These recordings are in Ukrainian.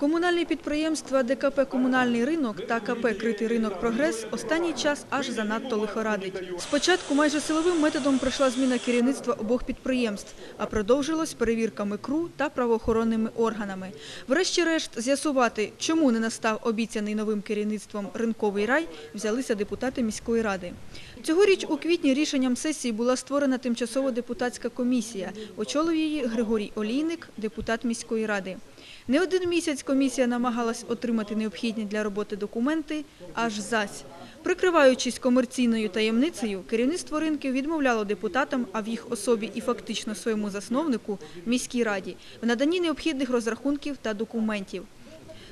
Комунальні підприємства ДКП «Комунальний ринок» та КП «Критий ринок Прогрес» останній час аж занадто лихорадить. Спочатку майже силовим методом пройшла зміна керівництва обох підприємств, а продовжилось перевірками КРУ та правоохоронними органами. Врешті-решт з'ясувати, чому не настав обіцяний новим керівництвом ринковий рай, взялися депутати міської ради. Цьогоріч у квітні рішенням сесії була створена тимчасова депутатська комісія. Очолив її Григорій Олійник, депутат міської ради. Не один місяць комісія намагалась отримати необхідні для роботи документи, аж зась. Прикриваючись комерційною таємницею, керівництво ринків відмовляло депутатам, а в їх особі і фактично своєму засновнику – міській раді, в наданні необхідних розрахунків та документів.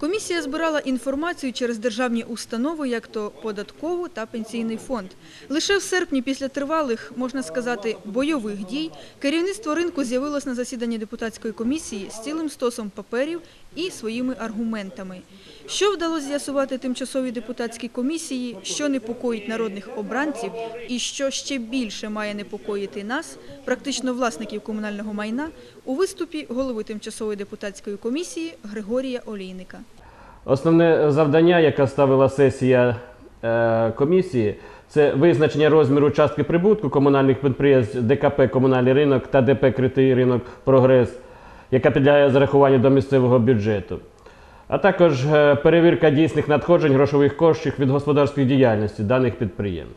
Комісія збирала інформацію через державні установи, як то податкову та пенсійний фонд. Лише в серпні, після тривалих, можна сказати, бойових дій, керівництво ринку з'явилось на засіданні депутатської комісії з цілим стосом паперів і своїми аргументами. Що вдалося з'ясувати тимчасовій депутатській комісії, що непокоїть народних обранців і що ще більше має непокоїти нас, практично власників комунального майна, у виступі голови тимчасової депутатської комісії Григорія Олійника. Основне завдання, яке ставила сесія е, комісії, це визначення розміру частки прибутку комунальних підприємств ДКП Комунальний ринок та ДП Критий ринок Прогрес, яка підлягає зарахуванню до місцевого бюджету. А також е, перевірка дійсних надходжень грошових коштів від господарської діяльності даних підприємств.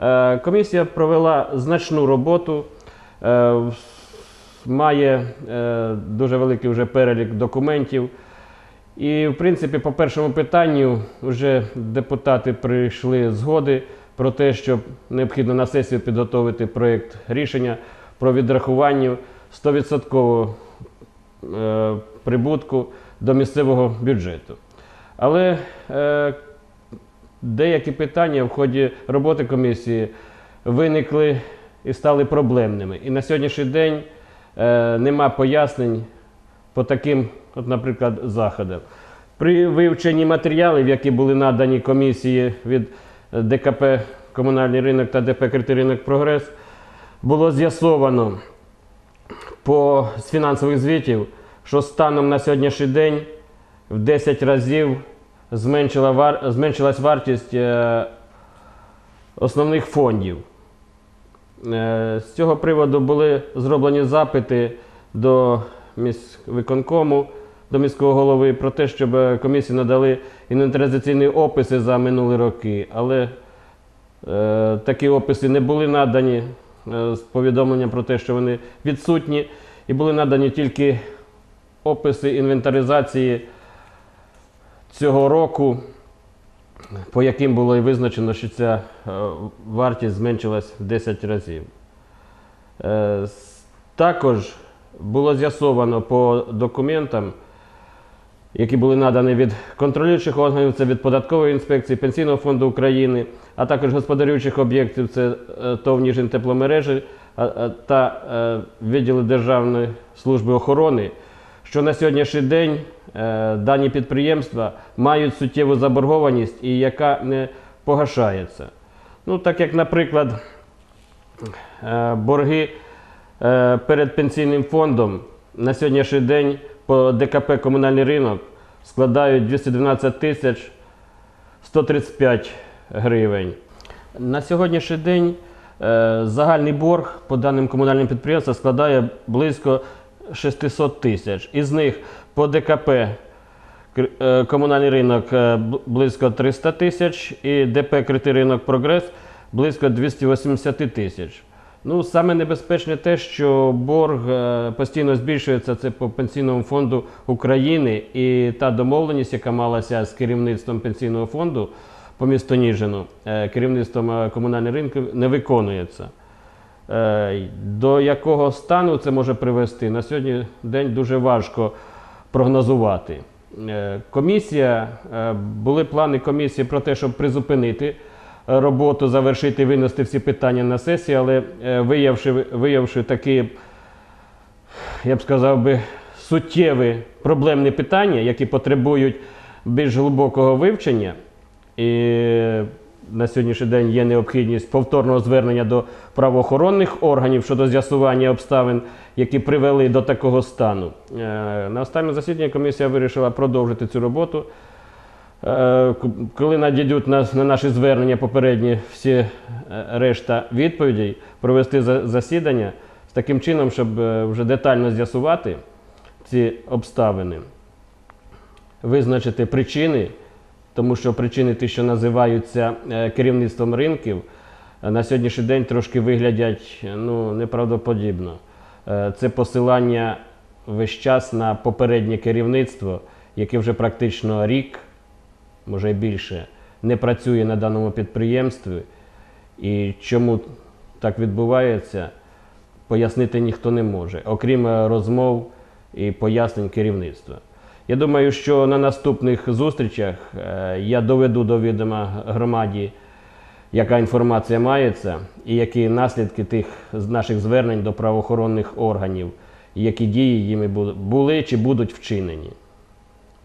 Е, Комісія провела значну роботу, е, має дуже великий вже перелік документів. І, в принципі, по першому питанню вже депутати прийшли згоди про те, що необхідно на сесію підготовити проєкт рішення про відрахування 100% е, прибутку до місцевого бюджету. Але е, деякі питання в ході роботи комісії виникли і стали проблемними. І на сьогоднішній день е, нема пояснень по таким, от, наприклад, заходам. При вивченні матеріалів, які були надані комісії від е, ДКП Комунальний ринок та ДП Критий ринок Прогрес, було з'ясовано по з фінансових звітів, що станом на сьогоднішній день в 10 разів зменшила вар... зменшилась вартість е, основних фондів. Е, З цього приводу були зроблені запити до міськвиконкому, до міського голови про те, щоб е, комісії надали інвентаризаційні описи за минулі роки. Але е, такі описи не були надані е, з повідомленням про те, що вони відсутні, і були надані тільки описи інвентаризації цього року, по яким було і визначено, що ця е, вартість зменшилась в 10 разів. Також було з'ясовано по документам, які були надані від контролюючих органів, це від податкової інспекції, Пенсійного фонду України, а також господарюючих об'єктів, це е, ТОВ «Ніжин тепломережі а- та е, відділи Державної служби охорони, що на сьогоднішній день е, дані підприємства мають суттєву заборгованість і яка не погашається. Ну, так як, наприклад, е, борги е, перед пенсійним фондом на сьогоднішній день по ДКП Комунальний ринок складають 212 тисяч 135 гривень. На сьогоднішній день е, загальний борг по даним комунальним підприємствам складає близько 600 тисяч. Із них по ДКП е, комунальний ринок е, близько 300 тисяч і ДП Критий ринок Прогрес близько 280 тисяч. Ну, саме небезпечне те, що борг е, постійно збільшується це по пенсійному фонду України, і та домовленість, яка малася з керівництвом пенсійного фонду по місту Ніжину, е, керівництвом е, комунальних ринків не виконується. До якого стану це може привести, на сьогодні день дуже важко прогнозувати. Комісія, були плани комісії про те, щоб призупинити роботу, завершити, винести всі питання на сесію, але е, виявивши, виявивши такі, я б сказав би, суттєві проблемні питання, які потребують більш глибокого вивчення, і на сьогоднішній день є необхідність повторного звернення до правоохоронних органів щодо з'ясування обставин, які привели до такого стану. Е, На останньому засіданні комісія вирішила продовжити цю роботу. Е, Коли надійдуть на, на наші звернення попередні всі е, решта відповідей, провести за- засідання з таким чином, щоб е, вже детально з'ясувати ці обставини, визначити причини, тому що причини, ті, що називаються керівництвом ринків, на сьогоднішній день трошки виглядять ну, неправдоподібно. Це посилання весь час на попереднє керівництво, яке вже практично рік, може більше, не працює на даному підприємстві. І чому так відбувається, пояснити ніхто не може, окрім е, розмов і пояснень керівництва. Я думаю, що на наступних зустрічах е, я доведу до відома громаді, яка інформація мається, і які наслідки тих наших звернень до правоохоронних органів, і які дії їми були чи будуть вчинені.